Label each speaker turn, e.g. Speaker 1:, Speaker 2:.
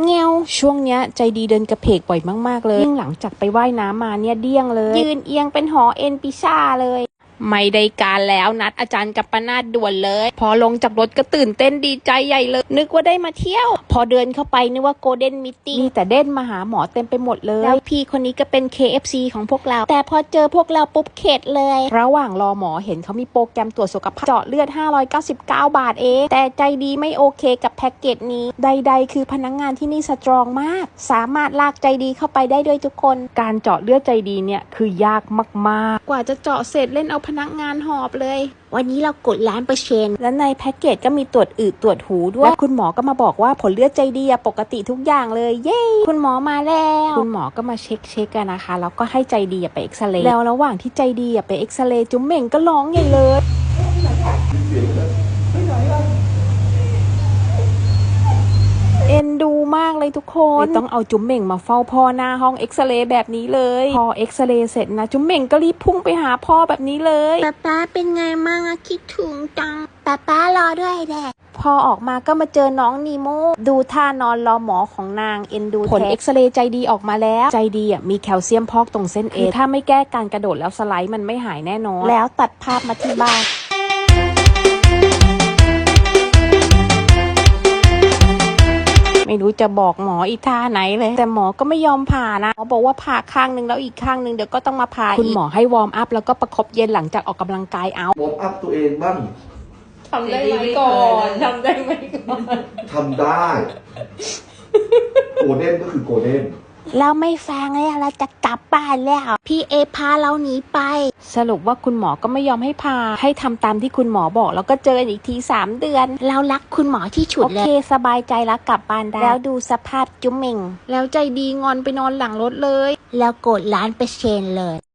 Speaker 1: เงี้ยวช่วงเนี้ยใจดีเดินกระเพกบ่อยมาก ๆ เลยยิ่งหลังจากไปไว่ายน้ำมาเนี่ยเดี้ยงเลย ยืนเอียงเป็นหอเอ็นปิซ่าเลย ไม่ได้การแล้วนัดอาจารย์กับปนาดด่วนเลย พอลงจากรถก็ตื่นเต้นดีใจใหญ่เลย นึกว่าได้มาเที่ยว พอเดินเข้าไปนึกว่าโกลเด้นมิตติ้งมีแต่เด่นมาหาหมอเต็มไปหมดเลยแล้วพี่คนนี้ก็เป็น KFC ของพวกเรา แต่พอเจอพวกเราปุ๊บเข็ดเลย ระหว่างรอหมอเห็นเขามีโปรแกรมตรวจสุขภาพเจาะเลือด 599 บาทเองแต่ใจดีไม่โอเคกับแพ็กเกจนี้ ใด ๆ คือพนักงงานที่นี่สตรองมาก สามารถลากใจดีเข้าไปได้ด้วยทุกคน การเจาะเลือดใจดีเนี่ยคือยากมากๆ กว่าจะเจาะเสร็จเล่นเอาพนักงานหอบเลย
Speaker 2: วันนี้เรากดล้านเปอร์เซ็นต์
Speaker 1: และในแพ็กเกจก็มีตรวจอืดตรวจหูด้วยและคุณหมอก็มาบอกว่าผลเลือดใจดีอะปกติทุกอย่างเลย เย้คุณหมอมาแล้ว คุณหมอก็มาเช็คเช็คกันนะคะแล้วก็ให้ใจดีอะไปเอ็กซเรย์แล้วระหว่างที่ใจดีอะไปเอ็กซเรย์จุ๊มเหม่งก็ร้องใหญ่เลย เอ็นดูมากเลย ทุกคนต้องเอาจุ๊มเหม่งมาเฝ้าพ่อหน้าห้องเอ็กซเรย์แบบนี้เลย พอเอ็กซเรย์เสร็จนะ จุ๊มเหม่งก็รีบพุ่งไปหาพ่อแบบนี้เลย
Speaker 2: ป๊าป๊าเป็นไงมั่งอะคิดถึงจังป๊าป๊ารอด้วยแดด
Speaker 1: พอออกมาก็มาเจอน้องนีโมดูท่านอนรอหมอของนางเอ็นดูผลเอ็กซเรย์ใจดีออกมาแล้ว ใจดีอะมีแคลเซียมพอกตรงเส้นเอ็นถ้าไม่แก้การกระโดดแล้วสไลด์มันไม่หายแน่นอน แล้วตัดภาพมาที่บ้าน ไม่รู้จะบอกหมออีท่าไหนเลย แต่หมอก็ไม่ยอมผ่านะหมอบอกว่าผ่าข้างหนึ่งแล้วอีกข้างหนึ่งเดี๋ยวก็ต้องมาผ่าคุณหมอให้วอร์มอัพแล้วก็ประคบเย็นหลังจากออกกำลังกายเอา
Speaker 3: วอร์มอัพตัวเองบ้าง
Speaker 1: ทำได้ไหมก่อนทำได้ไหมก่อน
Speaker 3: ทำได้โกลเด้นก็คือโกลเด้น
Speaker 2: เราไม่ฟังเลยเราจะกลับบ้านแล้ว พี่เอพาเราหนีไป
Speaker 1: สรุปว่าคุณหมอก็ไม่ยอมให้พา ให้ทำตามที่คุณหมอบอก แล้วก็เจอกันอีกทีสามเดือน
Speaker 2: เรารักคุณหมอที่สุด
Speaker 1: โอ
Speaker 2: เล
Speaker 1: เค
Speaker 2: ย
Speaker 1: สบายใจแล้วกลับบ้านได้ แล้วดูสภาพจุ๊มเหม่งแล้วใจดีงอนไปนอนหลังรถเลย
Speaker 2: แล้วกดล้านเปอร์เซ็นต์เลย